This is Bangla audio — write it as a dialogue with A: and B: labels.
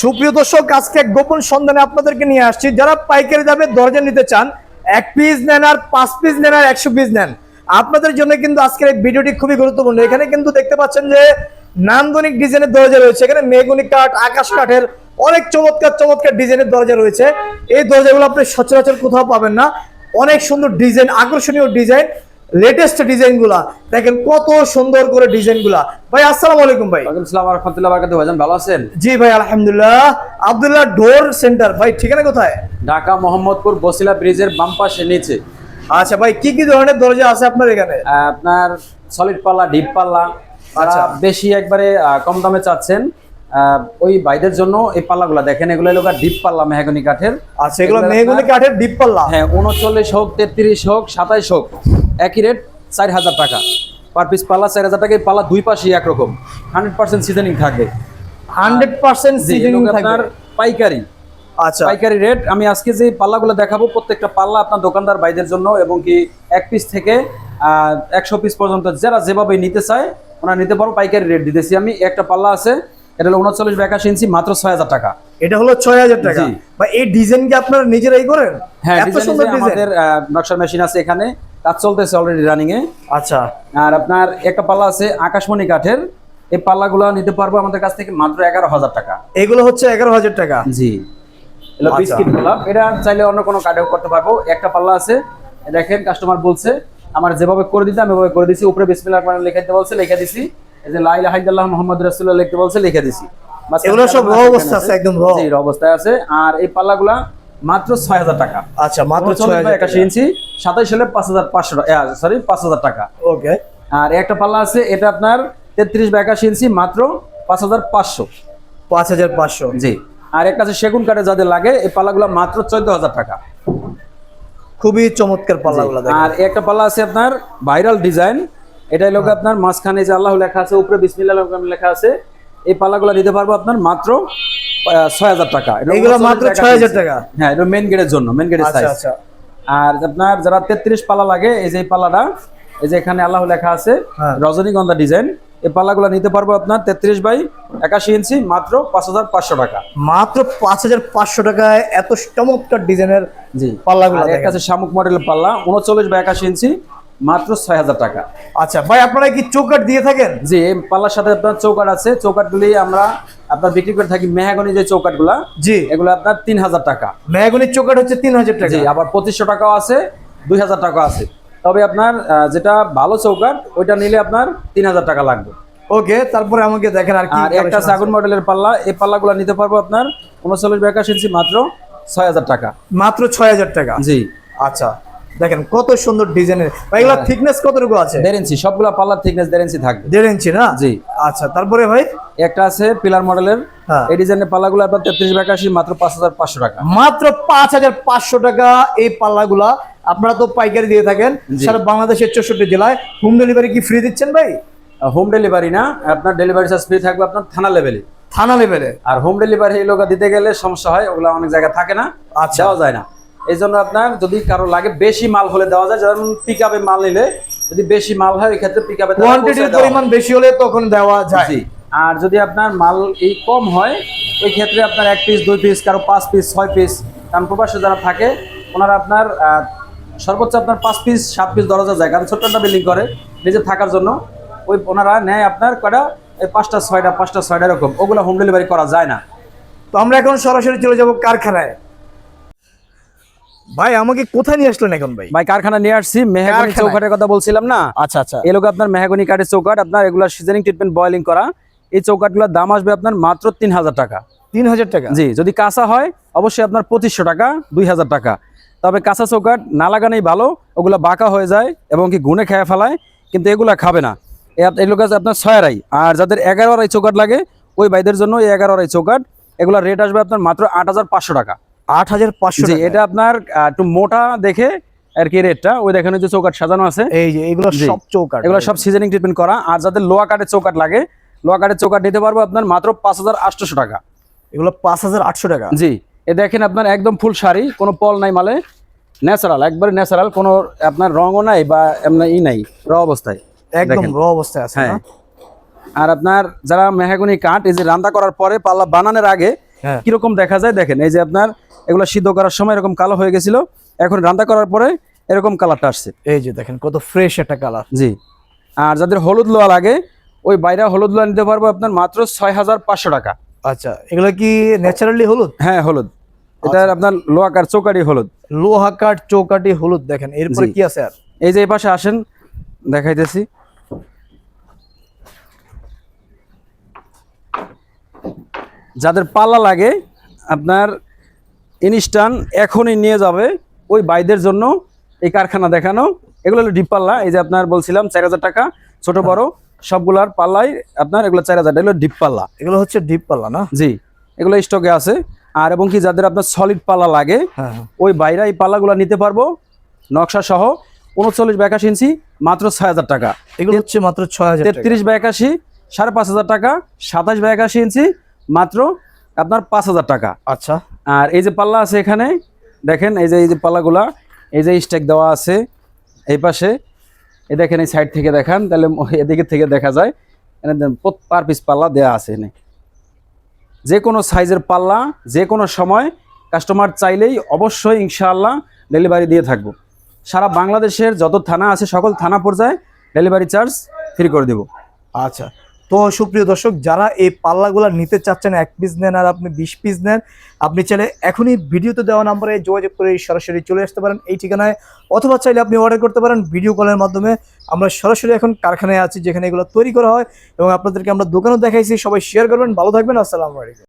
A: সুপ্রিয় দর্শক, আজকে এক গোপন সন্ধানে আপনাদেরকে নিয়ে আসছি। যারা পাইকারি দামে দরজা নিতে চান, এক পিস নেন আর পাঁচ পিস নেন আর একশো পিস নেন। আপনাদের জন্য কিন্তু আজকের এই ভিডিওটি খুবই গুরুত্বপূর্ণ। এখানে কিন্তু দেখতে পাচ্ছেন যে নান্দনিক ডিজাইনের দরজা রয়েছে। এখানে মেগুনি কাঠ, আকাশ কাঠের অনেক চমৎকার চমৎকার ডিজাইনের দরজা রয়েছে। এই দরজাগুলো আপনি সচরাচর কোথাও পাবেন না। অনেক সুন্দর ডিজাইন, আকর্ষণীয় ডিজাইন। লেটেস্ট ডিজাইনগুলা দেখেন কত সুন্দর করে ডিজাইনগুলা ভাই আসসালামু আলাইকুম ভাই।
B: আসসালাম রহমতুল্লাহ বারকাতু ভাইজান ভালো আছেন?
A: জি ভাই আলহামদুলিল্লাহ। আব্দুল্লাহ ডোর সেন্টার ভাই ঠিকানা কোথায়?
B: ঢাকা মোহাম্মদপুর বসিলা ব্রিজের বাম পাশে নিচে।
A: আচ্ছা ভাই কি কি ধরনের দরজা আছে আপনার এখানে?
B: আপনার সলিড পাল্লা ডিপ পাল্লা।
A: আচ্ছা।
B: আচ্ছা। বেশি একবারে কম দামে চাচ্ছেন ওই ভাইদের জন্য এই পাল্লাগুলো দেখেন এগুলো হলো ডিপ পাল্লা মেহাগনি কাঠের।
A: আচ্ছা এগুলো
B: এগুলো
A: মেহগুনি কাঠের ডিপ পাল্লা?
B: হ্যাঁ উনচল্লিশ হোক তেত্রিশ হোক সাতাইশ হোক। একই রেট চার হাজার টাকা। পার পিস পাল্লা চার হাজার টাকা পাল্লা দুই পাশেই একরকম। হান্ড্রেড পার্সেন্ট সিজনিং থাকবে।
A: হান্ড্রেড পার্সেন্ট
B: এগুলো আপনার পাইকারি।
A: আচ্ছা।
B: পাইকারি রেট আমি আজকে যে পাল্লাগুলো দেখাবো প্রত্যেকটা পাল্লা আপনার দোকানদার ভাইদের জন্য এবং কি এক পিস থেকে একশো পিস পর্যন্ত যারা যেভাবে নিতে চায় ওনারা নিতে পারো পাইকারি রেট দিতেছি আমি। একটা পাল্লা আছে এটা হলো উনচল্লিশ বা একাশি ইঞ্চি মাত্র ছয় হাজার টাকা।
A: এটা হলো ছয় হাজার টাকা। বা এই ডিজাইন কি আপনারা নিজেরাই করেন?
B: হ্যাঁ আমাদের নকশার মেশিন আছে এখানে। কাজ চলতেছে অলরেডি রানিং এ।
A: আচ্ছা।
B: আর আপনার একটা পাল্লা আছে আকাশমণি কাঠের। এই পাল্লাগুলো নিতে পারব আমাদের কাছ থেকে মাত্র এগারো হাজার টাকা।
A: এগুলো হচ্ছে এগারো হাজার টাকা?
B: জি।
A: আচ্ছা।
B: বিস্কিট গোলাপ। এটা চাইলে অন্য কোনো কার্ডেও করতে পারব। একটা পাল্লা আছে। দেখেন কাস্টমার বলছে আমার যেভাবে করে দিতে আমি ওভাবে করে দিছি। উপরে বিসমিল্লাহ রহমান লিখে দিতে বলছে লিখে দিছি। এই যে লা ইলাহা ইল্লাল্লাহ মুহাম্মাদুর রাসূলুল্লাহ লিখতে বলছে লিখে দিছি।
A: এগুলো সব
B: আছে,
A: অবস্থা আছে, একদম raw
B: অবস্থায় আছে। আর এই পাল্লাগুলা মাত্র ছয় হাজার টাকা।
A: আচ্ছা মাত্র
B: মাত্র
A: ছয় হাজার
B: একাশি ইঞ্চি সাতাইশ হলে পাঁচ হাজার পাঁচশো সরি পাঁচ হাজার টাকা।
A: ওকে।
B: আর একটা পাল্লা আছে এটা আপনার তেত্রিশ বা একাশি ইঞ্চি মাত্র পাঁচ হাজার পাঁচশো।
A: পাঁচ হাজার পাঁচশো।
B: জি। আর একটা আছে সেগুন কাঠে যাদের লাগে এই পাল্লাগুলো মাত্র চোদ্দ হাজার টাকা।
A: খুবই চমৎকার পাল্লাগুলো
B: আর একটা পাল্লা আছে আপনার ভাইরাল ডিজাইন এটা হলো আপনার মাঝখানে যে আল্লাহ লেখা আছে উপরে বিসমিল্লাহ লেখা আছে এই পাল্লাগুলো নিতে পারব আপনার মাত্র ছয় হাজার টাকা
A: এগুলো মাত্র 6,000
B: পিস।
A: টাকা?
B: হ্যাঁ এটা মেন গেটের জন্য মেন গেটের সাইজ আর আপনার যারা তেত্রিশ পাল্লা লাগে এই যে এই পাল্লাটা এই যে এখানে আল্লাহ লেখা আছে
A: হ্যাঁ।
B: রজনীগন্ধা ডিজাইন এই পাল্লাগুলো নিতে পারব আপনার তেত্রিশ বাই একাশি ইঞ্চি মাত্র পাঁচ হাজার পাঁচশো টাকা
A: মাত্র পাঁচ হাজার পাঁচশো টাকায় এত চমৎকার ডিজাইনের
B: জি
A: পাল্লাগুলো
B: আছে শামুক মডেলের পাল্লা উনচল্লিশ বা একাশি ইঞ্চি মাত্র ছয় হাজার টাকা।
A: আচ্ছা ভাই আপনারা কি চৌকাট দিয়ে থাকেন?
B: জি পাল্লার সাথে আপনার চৌকাট আছে। চৌকাটগুলি আমরা আপনার বিক্রি করে থাকি মেহাগনি যে চৌকাটগুলা
A: জি।
B: এগুলো আপনার তিন হাজার টাকা।
A: মেহগুনির চৌকাট হচ্ছে তিন হাজার টাকা।
B: জি আবার পঁচিশশো টাকাও আছে দুই হাজার টাকা আছে। তবে আপনার যেটা ভালো চৌকাট ওইটা নিলে আপনার তিন হাজার টাকা লাগবে।
A: ওকে তারপরে আমাকে দেখেন আর কি
B: আর একটা আগুন মডেলের পাল্লা এই পাল্লাগুলো নিতে পারব আপনার উনচল্লিশ একাশি ইঞ্চি মাত্র ছয় হাজার টাকা।
A: মাত্র ছয় হাজার টাকা।
B: জি।
A: আচ্ছা দেখেন কত সুন্দর ডিজাইনের ভাই এগুলো
B: হ্যাঁ।
A: থিকনেস কতটুকু আছে?
B: দেড় ইঞ্চি সবগুলো পাল্লার থিকনেস দেড় ইঞ্চি থাকবে।
A: দেড় ইঞ্চি না?
B: জি।
A: আচ্ছা তারপরে ভাই?
B: একটা আছে পিলার মডেলের
A: হ্যাঁ।
B: এই ডিজাইনের পাল্লাগুলো আপনার তেত্রিশ বা একাশি মাত্র পাঁচ হাজার পাঁচশো টাকা।
A: মাত্র পাঁচ হাজার পাঁচশো টাকা এই পাল্লাগুলা। আপনারা তো পাইকারি দিয়ে থাকেন। সারা বাংলাদেশের চৌষট্টি জেলায়। হোম ডেলিভারি কি ফ্রি দিচ্ছেন ভাই?
B: হোম ডেলিভারি না আপনার ডেলিভারি চার্জ ফ্রি থাকবে আপনার থানা লেভেলে
A: থানা লেভেলে
B: আর হোম ডেলিভারি এই লোক দিতে গেলে সমস্যা হয় ওগুলো অনেক জায়গায় থাকে না
A: আচ্ছা।
B: যায় না। এই জন্য আপনার যদি কারও লাগে বেশি মাল হলে দেওয়া যায় যেমন পিক আপে মাল নিলে যদি বেশি মাল হয় ওই ক্ষেত্রে পিক আপে
A: কোয়ান্টিটির পরিমাণ বেশি হলে তখন দেওয়া যায়।
B: আর যদি আপনার মাল এই কম হয় ওই ক্ষেত্রে আপনার এক পিস দুই পিস কারও পাঁচ পিস ছয় পিস কারণ প্রবাসে যারা থাকে ওনারা আপনার সর্বোচ্চ আপনার পাঁচ পিস সাত পিস দরজা যায়। কারণ ছোট্ট একটা বিল্ডিং করে নিজে থাকার জন্য ওই ওনারা নেয় আপনার কটা এই পাঁচটা ছয়টা পাঁচটা ছয়টা এরকম। ওগুলো হোম ডেলিভারি করা যায় না।
A: তো আমরা এখন সরাসরি চলে যাব কারখানায়। ভাই আমাকে কোথায় নিয়ে আসলেন এখন ভাই?
B: ভাই কারখানা নিয়ে আসছি মেহাগনি? চৌকাটের কথা বলছিলাম না?
A: আচ্ছা আচ্ছা।
B: এই লোক আপনার মেহাগনি কাঠের চৌকাট আপনার এগুলো সিজনিং ট্রিটমেন্ট বয়লিং করা। এই চৌকাটগুলোর দাম আসবে আপনার মাত্র তিন হাজার টাকা।
A: তিন হাজার টাকা?
B: জি যদি কাঁচা হয় অবশ্যই আপনার পঁচিশশো টাকা দুই হাজার টাকা। তবে কাঁচা চৌকাট না লাগানোই ভালো ওগুলো বাঁকা হয়ে যায় এবং কি গুনে খেয়ে ফেলায় কিন্তু এগুলা খাবে না। এ- এগুলো কাছে আপনার ছয় আড়াই আর যাদের এগারো আড়াই চৌকাট লাগে ওই ভাইদের জন্য এই এগারো আড়াই চৌকাট এগুলো রেট আসবে আপনার মাত্র আট হাজার পাঁচশো টাকা।
A: আট হাজার পাঁচশো
B: এটা আপনার একটু মোটা দেখে আর কি রেটটা ওই দেখেন যে চৌকাট সাজানো আছে।
A: এই যে এগুলো সব চৌকাট
B: এগুলো সব সিজনিং ট্রিটমেন্ট করা। আর যাদের লোয়া কাঠের চৌকাট লাগে লোয়া কাঠের চৌকাট নিতে পারব আপনার মাত্র পাঁচ হাজার আটশোশো টাকা।
A: এগুলো পাঁচ হাজার আটশো টাকা।
B: জি এ দেখেন আপনার একদম ফুল শাড়ি কোনো পল নাই মালে ন্যাচারাল একবারে ন্যাচারাল কোনো আপনার রঙও নাই বা এমনি ই নাই র অবস্থায়।
A: একদম র অবস্থায় আছে
B: হ্যাঁ। আর আপনার যারা মেহাগুনি কাঠ এই যে রান্না করার পরে পাল্লা বানানোর আগে কীরকম দেখা যায় দেখেন এই যে আপনার এগুলো সিদ্ধ করার সময় এরকম কালো হয়ে গেছিল এখন রান্না করার পরে এরকম কালারটা আসছে।
A: এই যে দেখেন কত ফ্রেশ একটা কালার।
B: জি। আর যাদের হলুদ লোয়া লাগে ওই বাইরে হলুদ লোয়া নিতে পারব আপনার মাত্র ছয় হাজার পাঁচশো টাকা।
A: আচ্ছা এগুলো কি ন্যাচারালি হলুদ?
B: হ্যাঁ হলুদ। এটা আপনার লোয়াকার চৌকাটি হলুদ।
A: লোহা কাঠ চৌকাটি হলুদ দেখেন এরপরে কি আছে আর?
B: এই যে এই পাশে আসেন দেখাইতেছি। যাদের পাল্লা লাগে আপনার ইনস্টান এখনই নিয়ে যাবে ওই বাইদের জন্য এই কারখানা দেখানো। এগুলো হলো ডিপ পাল্লা এই যে আপনার বলছিলাম চার হাজার টাকা ছোট বড় সবগুলার পাল্লাই আপনার এগুলো চার হাজার এগুলো ডিপ পাল্লা।
A: এগুলো হচ্ছে ডিপ পাল্লা না?
B: জি এগুলো স্টকে আছে। আর এবং কি যাদের আপনার সলিড পাল্লা লাগে
A: হ্যাঁ হ্যাঁ।
B: ওই বাইরে এই পাল্লাগুলো নিতে পারব নকশা সহ উনচল্লিশ বা একাশি ইঞ্চি মাত্র ছয় হাজার টাকা।
A: এগুলো হচ্ছে মাত্র ছয় হাজার
B: তেত্রিশ বা একাশি সাড়ে পাঁচ হাজার টাকা সাতাশ বা একাশি ইঞ্চি মাত্র আপনার পাঁচ হাজার টাকা।
A: আচ্ছা।
B: আর এই যে পাল্লা আছে এখানে দেখেন এই যে এই যে পাল্লাগুলা এই যে স্টেক দেওয়া আছে এই পাশে এই দেখেন এই সাইড থেকে দেখান তাহলে এদিকে থেকে দেখা যায়। পার পিস পাল্লা দেওয়া আছে এনে। যে কোনো সাইজের পাল্লা যে কোনো সময় কাস্টমার চাইলেই অবশ্যই ইনশাআল্লাহ ডেলিভারি দিয়ে থাকব। সারা বাংলাদেশের যত থানা আছে সকল থানা পর্যায়ে ডেলিভারি চার্জ ফ্রি করে দেবো।
A: আচ্ছা। তো সুপ্রিয় দর্শক, যারা এই পাল্লাগুলো নিতে চাচ্ছেন, এক পিস নেন আর আপনি বিশ পিস নেন, আপনি চাইলে এখনই ভিডিওতে দেওয়া নাম্বারে যোগাযোগ করে সরাসরি চলে আসতে পারেন এই ঠিকানায়, অথবা চাইলে আপনি অর্ডার করতে পারেন ভিডিও কলের মাধ্যমে। আমরা সরাসরি এখন কারখানায় আছি যেখানে এগুলো তৈরি করা হয় এবং আপনাদেরকে আমরা দোকানও দেখাইছি। সবাই শেয়ার করবেন। ভালো থাকবেন। আসসালামু আলাইকুম।